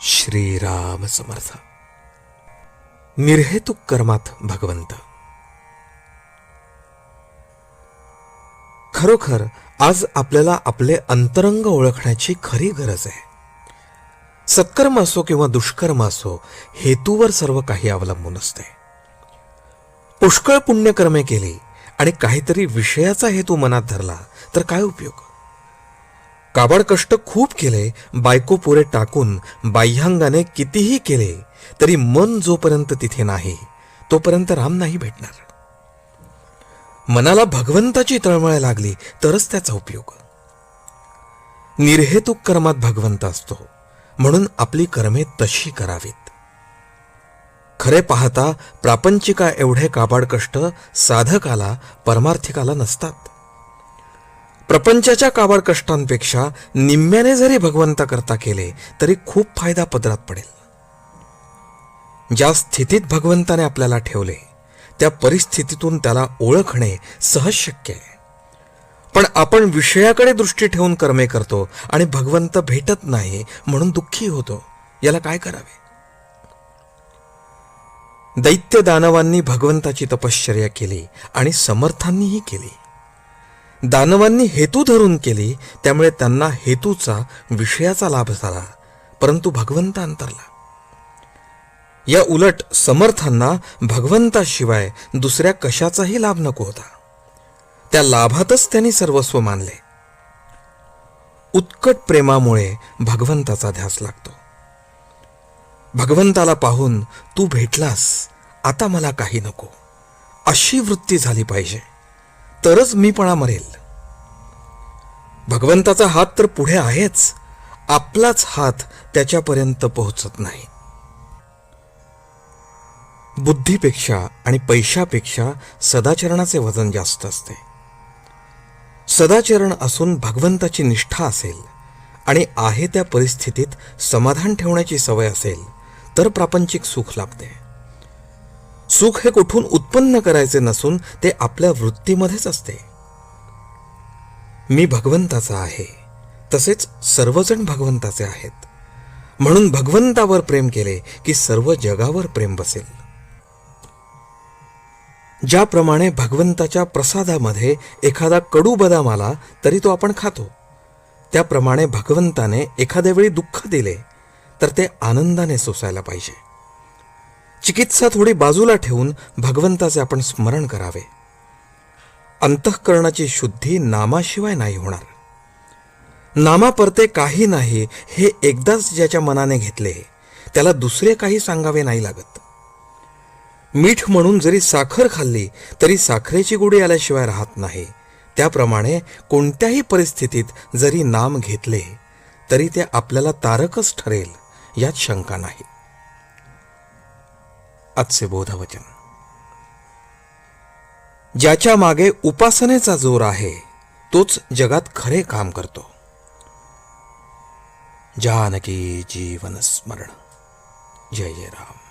श्रीराम समर्थ। निर्हेतुक कर्मात भगवंत। खरोखर आज आपल्याला आपले अंतरंग ओळखण्याची खरी गरज आहे. सत्कर्म असो किंवा दुष्कर्म असो हेतूवर सर्व काही अवलंबून असते. पुष्कळ पुण्यकर्मे केली आणि काहीतरी विषयाचा हेतू मनात धरला तर काय उपयोग? काबाड कष्ट खूप केले बायको पुरे टाकून बाह्यांगाने कितीही केले तरी मन जोपर्यंत तिथे नाही तोपर्यंत राम नाही भेटणार. मनाला भगवंताची तळमळ लागली तरच त्याचा उपयोग. निर्हेतुक कर्मात भगवंत असतो म्हणून आपली कर्मे तशी करावीत. खरे पाहता प्रापंचिका एवढे काबाड कष्ट साधकाला परमार्थिकाला नसतात. प्रपंचाच्या काबाड कष्टांपेक्षा निम्म्याने जरी भगवंता करता केले तरी खूप फायदा पदरात पडेल. ज्या स्थितीत भगवंताने आपल्याला ठेवले त्या परिस्थितीतून त्याला ओळखणे सहज शक्य आहे. पण आपण विषयाकडे दृष्टी ठेवून कर्मे करतो आणि भगवंत भेटत नाही म्हणून दुःखी होतो याला काय करावे? दैत्य दानवांनी भगवंताची तपश्चर्या केली आणि समर्थांनीही केली. दानवांनी हेतू धरून केली त्यामुळे त्यांना हेतूचा विषयाचा लाभ झाला परंतु भगवंत अंतरला. या उलट समर्थांना भगवंताशिवाय दुसऱ्या कशाचाही लाभ नको होता. त्या लाभातच त्यांनी सर्वस्व मानले. उत्कट प्रेमामुळे भगवंताचा ध्यास लागतो. भगवंताला पाहून तू भेटलास आता मला काही नको. अशी वृत्ती झाली पाहिजे. तरच मीपणा मरेल. भगवंताचा हात तर पुढे आहेच. आपलाच हात त्याच्यापर्यंत पोहोचत नाही. बुद्धीपेक्षा आणि पैशापेक्षा सदाचरणाचे वजन जास्त असते. सदाचरण असून भगवंताची निष्ठा असेल आणि आहे त्या परिस्थितीत समाधान ठेवण्याची सवय असेल तर प्रापंचिक सुख लाभते. सुख हे कुठून उत्पन्न करायचे नसून ते आपल्या वृत्तीमध्येच असते. मी भगवंताचा आहे तसेच सर्वजण भगवंताचे आहेत. म्हणून भगवंतावर प्रेम केले की सर्व जगावर प्रेम बसेल. ज्याप्रमाणे भगवंताच्या प्रसादामध्ये एखादा कडू बदाम आला तरी तो आपण खातो. त्याप्रमाणे भगवंताने एखाद्या वेळी दुःख दिले तर ते आनंदाने सोसायला पाहिजे. चिकित्सा थोडी बाजूला ठेवून भगवंताचे आपण स्मरण करावे. अंतःकरणाची शुद्धी नामाशिवाय नाही होणार. नामापरते काही नाही हे एकदाच ज्याच्या मनाने घेतले त्याला दुसरे काही सांगावे नाही लागत. मीठ म्हणून जरी साखर खाल्ली तरी साखरेची गोडी आल्याशिवाय राहत नाही. त्याप्रमाणे कोणत्याही परिस्थितीत जरी नाम घेतले तरी ते आपल्याला तारकच ठरेल यात शंका नाही. आजचे बोधवचन ज्याच्या मागे उपासनेचा जोर आहे तोच जगात खरे काम करतो. जानकी जीवन स्मरण. जय जय राम.